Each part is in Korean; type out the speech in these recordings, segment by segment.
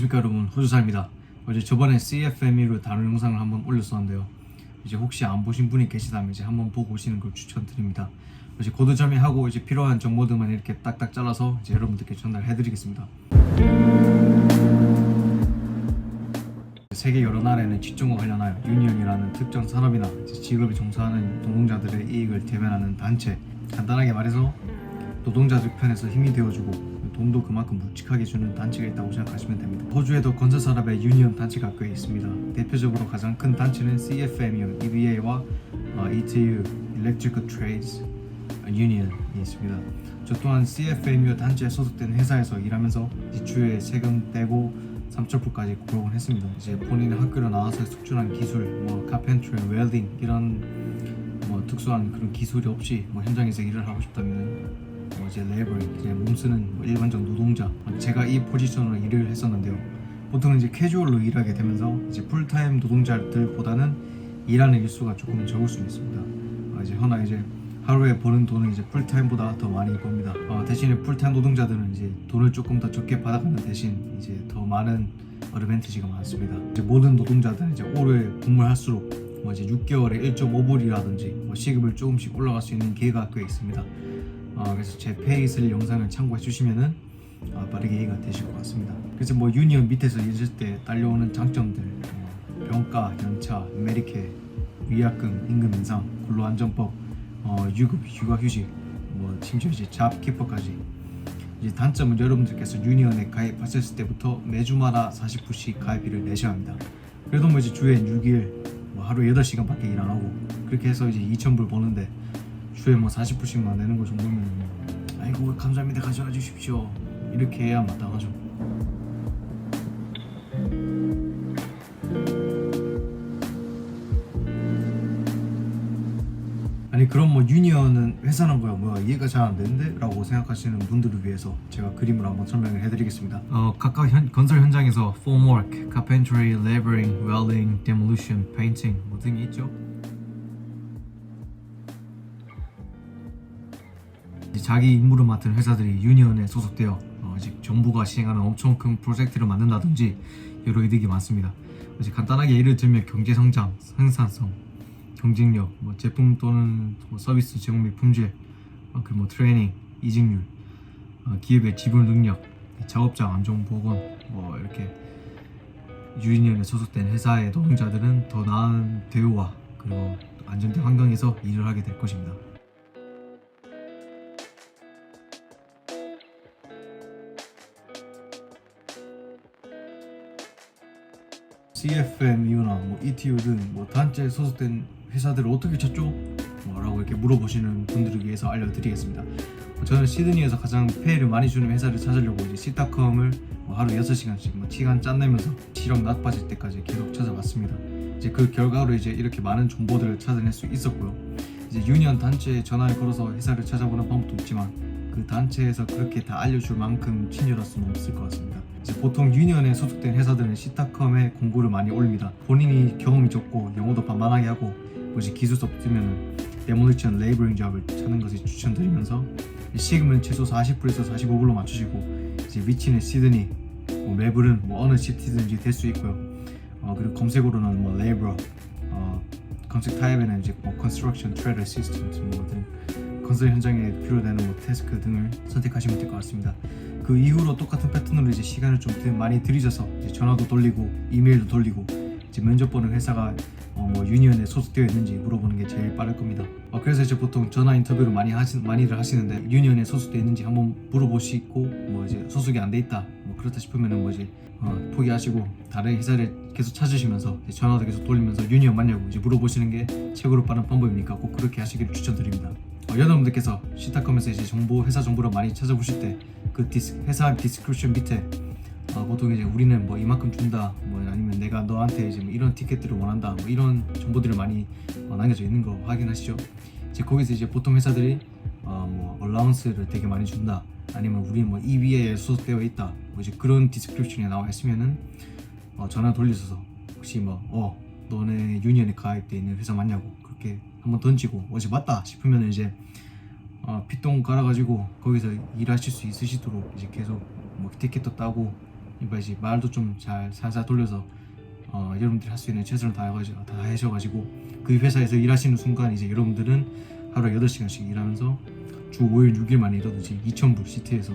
안녕하십니까 여러분. 호주사입니다. 어제 저번에 CFME로 다룬 영상을 한번 올렸었는데요. 이제 혹시 안 보신 분이 계시다면 이제 한번 보고 오시는 걸 추천드립니다. 이제 고도점이하고 이제 필요한 정보들만 이렇게 딱딱 잘라서 이제 여러분들께 전달해 드리겠습니다. 세계 여러 나라에는 직종과 관련하여 유니언이라는 특정 산업이나 직업에 종사하는 노동자들의 이익을 대변하는 단체. 간단하게 말해서 노동자들 편에서 힘이 되어주고 돈도 그만큼 묵직하게 주는 단체가 있다고 생각하시면 됩니다. 호주에도 건설산업의 유니언 단체가 꽤 있습니다. 대표적으로 가장 큰 단체는 CFMU, EBA와 어, ETU, Electrical Trades Union이 있습니다. 저 또한 CFMU 단체에 소속된 회사에서 일하면서 주에 세금 떼고 3천불까지 고용을 했습니다. 이제 본인의 학교로 나와서 숙준한 기술, 뭐 카펜트리, 웰딩 이런 뭐 특수한 그런 기술이 없이 뭐 현장에서 일을 하고 싶다면 뭐 이제 레버링 그냥 몸 쓰는 뭐 일반적 노동자 제가 이 포지션으로 일을 했었는데요. 보통은 이제 캐주얼로 일하게 되면서 이제 풀타임 노동자들보다는 일하는 일수가 조금 적을 수 있습니다. 아, 이제 허나 이제 하루에 버는 돈은 이제 풀타임보다 더 많이 법니다. 어, 대신에 풀타임 노동자들은 이제 돈을 조금 더 적게 받아가는 대신 이제 더 많은 어드밴티지가 많습니다. 이제 모든 노동자들은 이제 오래 근무할수록 뭐 이제 6개월에 1.5불이라든지 뭐 시급을 조금씩 올라갈 수 있는 기회가 꽤 있습니다 어, 그래서 제 페이 슬 영상을 참고해 주시면은 어, 빠르게 이해가 되실 것 같습니다. 그래서 뭐 유니언 밑에서 있을 때 딸려오는 장점들, 어, 병가, 연차, 메리케, 위약금, 임금 인상, 근로안전법, 어, 유급, 휴가휴직, 뭐 심지어 이제 잡키퍼까지 이제 단점은 여러분들께서 유니언에 가입하셨을 때부터 매주마다 40불씩 가입비를 내셔야 합니다. 그래도 뭐 이제 주에 6일, 뭐 하루 8시간밖에 일 안 하고 그렇게 해서 이제 2,000불 버는데 주에 뭐 40불씩만 내는 거 정도면 아이고 감사합니다. 가져가 주십시오. 이렇게 해야 마땅하죠. 아니 그럼 뭐 유니언은 회사는 뭐야? 뭐야 이해가 잘 안 되는데? 라고 생각하시는 분들을 위해서 제가 그림으로 한번 설명을 해드리겠습니다. 어, 각각 현, 건설 현장에서 formwork, carpentry, laboring, welding, demolition, painting 뭐 등이 있죠 자기 임무를 맡은 회사들이 유니언에 소속되어 어, 이제 정부가 시행하는 엄청 큰 프로젝트를 만든다든지 여러 이득이 많습니다. 이제 간단하게 예를 들면 경제 성장, 생산성, 경쟁력, 뭐 제품 또는 뭐 서비스 제공 및 품질, 어, 그리고 뭐 트레이닝, 이직률, 어, 기업의 지불 능력, 작업자 안전 보건, 뭐 이렇게 유니언에 소속된 회사의 노동자들은 더 나은 대우와 그리고 안정된 환경에서 일을 하게 될 것입니다. CFMU나 뭐 ETU든 뭐 단체에 소속된 회사들을 어떻게 찾죠? 뭐라고 이렇게 물어보시는 분들을 위해서 알려드리겠습니다. 저는 시드니에서 가장 페이를 많이 주는 회사를 찾으려고 이제 시타컴을 뭐 하루 6시간씩 뭐 시간 짠내면서 시력 나빠질 때까지 계속 찾아봤습니다. 이제 그 결과로 이제 이렇게 많은 정보들을 찾아낼 수 있었고요. 이제 유니언 단체에 전화를 걸어서 회사를 찾아보는 방법도 있지만 그 단체에서 그렇게 다 알려줄 만큼 친절할 수는 없을 것 같습니다. 이제 보통 유니언에 소속된 회사들은 시타컴에 공고를 많이 올립니다. 본인이 경험이 적고 영어도 반반하게 하고 뭐지 기술도 없으면 데모리션 레이버링 잡을 찾는 것을 추천드리면서 시급은 최소 40불에서 45불로 맞추시고 이제 위치는 시드니, 뭐 멜브른, 뭐 어느 시티든지 될 수 있고요. 어, 그리고 검색어로는 뭐 레이버, 어, 검색 타입에는 이제 뭐 컨스트럭션, 트레드 시스템 뭐등 건설 현장에 필요되는 뭐 태스크 등을 선택하시면 될 것 같습니다. 그 이후로 똑같은 패턴으로 이제 시간을 좀더 많이 들이셔서 전화도 돌리고 이메일도 돌리고 이제 면접 보는 회사가 어, 뭐 유니언에 소속되어 있는지 물어보는 게 제일 빠를 겁니다. 어, 그래서 이제 보통 전화 인터뷰를 많이 하시 많이들 하시는데 유니언에 소속되어 있는지 한번 물어보시고 뭐 이제 소속이 안 돼 있다 뭐 그렇다 싶으면은 뭐 이제 어, 포기하시고 다른 회사를 계속 찾으시면서 전화도 계속 돌리면서 유니언 맞냐고 이제 물어보시는 게 최고로 빠른 방법이니까 꼭 그렇게 하시기를 추천드립니다. 어, 여러분들께서 시타컴에서 이제 정보 회사 정보를 많이 찾아보실 때그 회사 디스크립션 밑에 어, 보통 이제 우리는 뭐 이만큼 준다 뭐 아니면 내가 너한테 이제 뭐 이런 티켓들을 원한다 뭐 이런 정보들을 많이 어, 남겨져 있는 거 확인하시죠. 이제 거기서 이제 보통 회사들이 어, 뭐 얼라운스를 되게 많이 준다 아니면 우리 뭐 EBA에 소속되어 있다 뭐 이제 그런 디스크립션이 나와 있으면은 어, 전화 돌리셔서 혹시 뭐 어 너네 유니언에 가입돼 있는 회사 맞냐고 그렇게 한번 던지고 어제 맞다 싶으면 이제 어, 피똥 갈아가지고 거기서 일하실 수 있으시도록 이제 계속 뭐 티켓도 따고 이제 말도 좀 잘 살살 돌려서 어, 여러분들이 할 수 있는 최선을 다해가지고 다 하셔가지고 그 회사에서 일하시는 순간 이제 여러분들은 하루에 8시간씩 일하면서 주 5일 6일만 일하듯이 2,000불 시트에서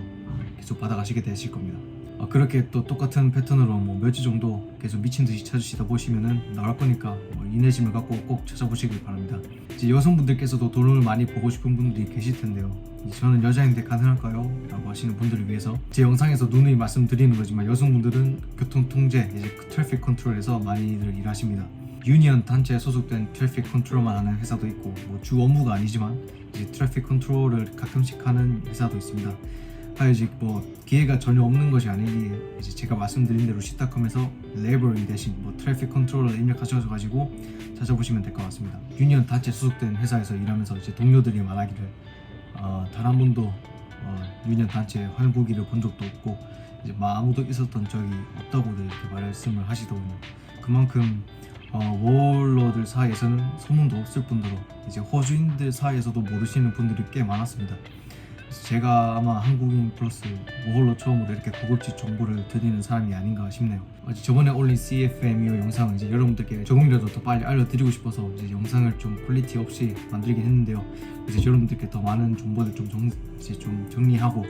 계속 받아가시게 되실 겁니다. 어, 그렇게 또 똑같은 패턴으로 뭐 몇 주 정도 계속 미친 듯이 찾으시다 보시면은 나올 거니까 뭐 인내심을 갖고 꼭 찾아보시길 바랍니다. 이제 여성분들께서도 돈을 많이 보고 싶은 분들이 계실 텐데요. 저는 여자인데 가능할까요? 라고 하시는 분들을 위해서 제 영상에서 누누이 말씀드리는 거지만 여성분들은 교통 통제, 이제 트래픽 컨트롤에서 많이들 일하십니다. 유니언 단체에 소속된 트래픽 컨트롤만 하는 회사도 있고 뭐 주 업무가 아니지만 이제 트래픽 컨트롤을 가끔씩 하는 회사도 있습니다. 아직 뭐 기회가 전혀 없는 것이 아니기에 이제 제가 말씀드린 대로 시타컴에서 레버리 대신 뭐 트래픽 컨트롤을 입력하셔가지고 찾아보시면 될 것 같습니다. 유니언 단체 소속된 회사에서 일하면서 이제 동료들이 말하기를 어, 단 한 번도 어, 유니언 단체 활보기를 본 적도 없고 이제 뭐 아무도 있었던 적이 없다고들 이렇게 말씀을 하시더군요. 그만큼 어, 워홀러들 사이에서는 소문도 없을 뿐더러 이제 호주인들 사이에서도 모르시는 분들이 꽤 많았습니다. 제가 아마 한국인 플러스 워홀러 처음으로 이렇게 고급지 정보를 드리는 사람이 아닌가 싶네요. 어제 저번에 올린 CFMEO 영상은 이제 여러분들께 조금이라도 더 빨리 알려드리고 싶어서 이제 영상을 좀 퀄리티 없이 만들긴 했는데요. 이제 여러분들께 더 많은 정보를 좀, 정, 이제 좀 정리하고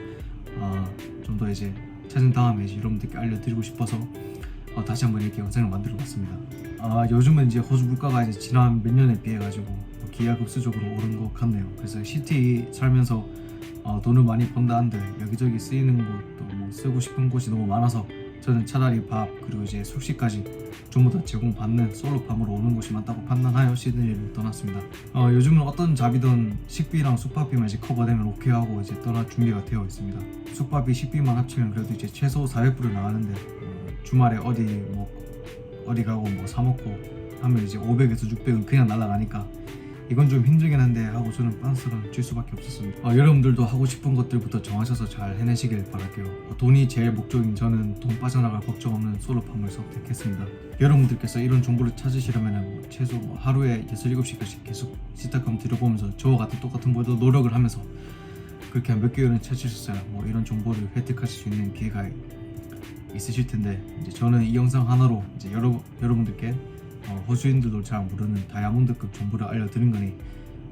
어, 좀 더 이제 찾은 다음에 이제 여러분들께 알려드리고 싶어서 어, 다시 한번 이렇게 영상을 만들어 봤습니다. 아, 요즘은 이제 호주 물가가 이제 지난 몇 년에 비해 가지고 뭐 기하급수적으로 오른 것 같네요. 그래서 시티 살면서 어, 돈을 많이 번다 한들 여기저기 쓰이는 곳도 뭐 쓰고 싶은 곳이 너무 많아서 저는 차라리 밥 그리고 이제 숙식까지 전부 다 제공받는 솔로팜으로 오는 곳이 많다고 판단하여 시드니를 떠났습니다. 어, 요즘은 어떤 잡이든 식비랑 숙박비만 이제 커버되면 오케이 하고 이제 떠날 준비가 되어 있습니다. 숙박비 식비만 합치면 그래도 이제 최소 400불을 나가는데 어, 주말에 어디 뭐 어디 가고 뭐 사 먹고 하면 이제 500에서 600은 그냥 날아가니까 이건 좀 힘들긴 한데 하고 저는 빤스를 줄 수밖에 없었습니다. 어, 여러분들도 하고 싶은 것들부터 정하셔서 잘 해내시길 바랄게요. 어, 돈이 제일 목적인 저는 돈 빠져나갈 걱정 없는 솔로팜을 선택했습니다. 여러분들께서 이런 정보를 찾으시려면 뭐 최소 뭐 하루에 6, 7시간씩 계속 시타컴 들어보면서 저와 같은 똑같은 분도 노력을 하면서 그렇게 한 몇 개월은 찾으셨어야 뭐 이런 정보를 획득하실 수 있는 기회가 있으실 텐데 이제 저는 이 영상 하나로 이제 여러 여러분들께 어, 호주인들도 잘 모르는 다이아몬드급 정보를 알려드린 거니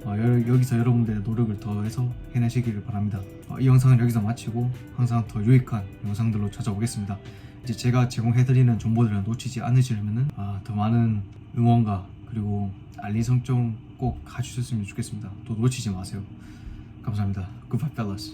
어, 여, 기서 여러분들의 노력을 더해서 해내시기를 바랍니다. 어, 이 영상은 여기서 마치고 항상 더 유익한 영상들로 찾아오겠습니다. 이제 제가 제공해드리는 정보들을 놓치지 않으시려면은 아, 더 많은 응원과 그리고 알림 설정 꼭 해주셨으면 좋겠습니다. 또 놓치지 마세요. 감사합니다. Goodbye, fellas.